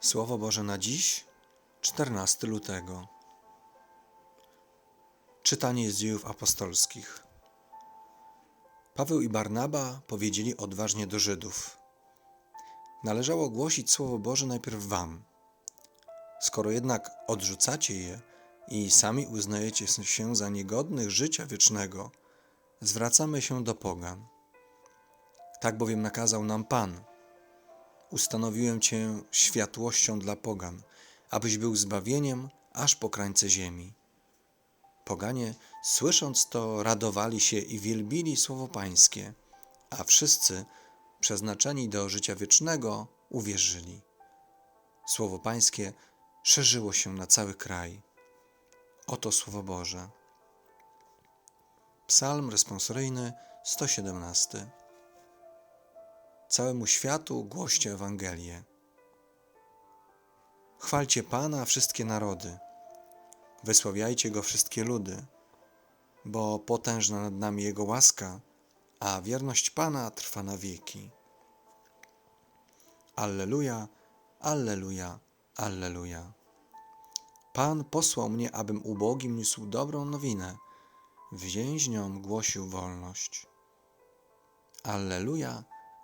Słowo Boże na dziś, 14 lutego. Czytanie z dziejów apostolskich. Paweł i Barnaba powiedzieli odważnie do Żydów: Należało głosić Słowo Boże najpierw Wam. Skoro jednak odrzucacie je i sami uznajecie się za niegodnych życia wiecznego, zwracamy się do Pogan. Tak bowiem nakazał nam Pan. Ustanowiłem Cię światłością dla Pogan, abyś był zbawieniem aż po krańce ziemi. Poganie, słysząc to, radowali się i wielbili słowo Pańskie, a wszyscy, przeznaczeni do życia wiecznego, uwierzyli. Słowo Pańskie szerzyło się na cały kraj. Oto Słowo Boże. Psalm responsoryjny 117. Całemu światu głoście Ewangelię. Chwalcie Pana wszystkie narody. Wysławiajcie Go wszystkie ludy, bo potężna nad nami Jego łaska, a wierność Pana trwa na wieki. Alleluja, Alleluja, Alleluja. Pan posłał mnie, abym ubogim niósł dobrą nowinę, więźniom głosił wolność. Alleluja,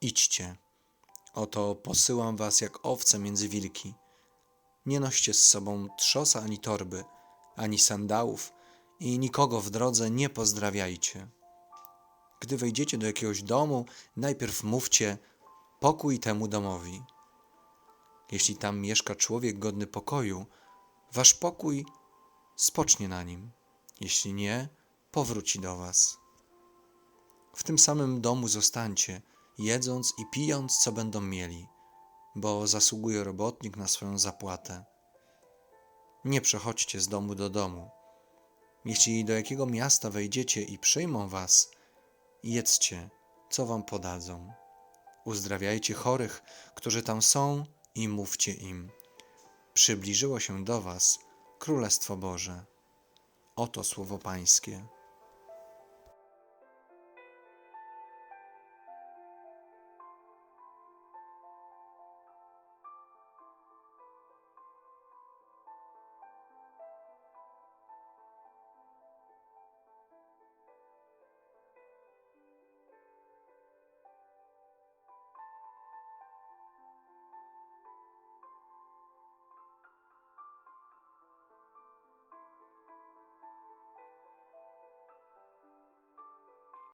Idźcie. Oto posyłam was jak owce między wilki. Nie noście z sobą trzosa ani torby, ani sandałów i nikogo w drodze nie pozdrawiajcie. Gdy wejdziecie do jakiegoś domu, najpierw mówcie pokój temu domowi. Jeśli tam mieszka człowiek godny pokoju, wasz pokój spocznie na nim. Jeśli nie, powróci do was. W tym samym domu zostańcie, jedząc i pijąc, co będą mieli, bo zasługuje robotnik na swoją zapłatę. Nie przechodźcie z domu do domu. Jeśli do jakiego miasta wejdziecie i przyjmą was, jedzcie, co wam podadzą. Uzdrawiajcie chorych, którzy tam są, i mówcie im: Przybliżyło się do was Królestwo Boże. Oto słowo Pańskie.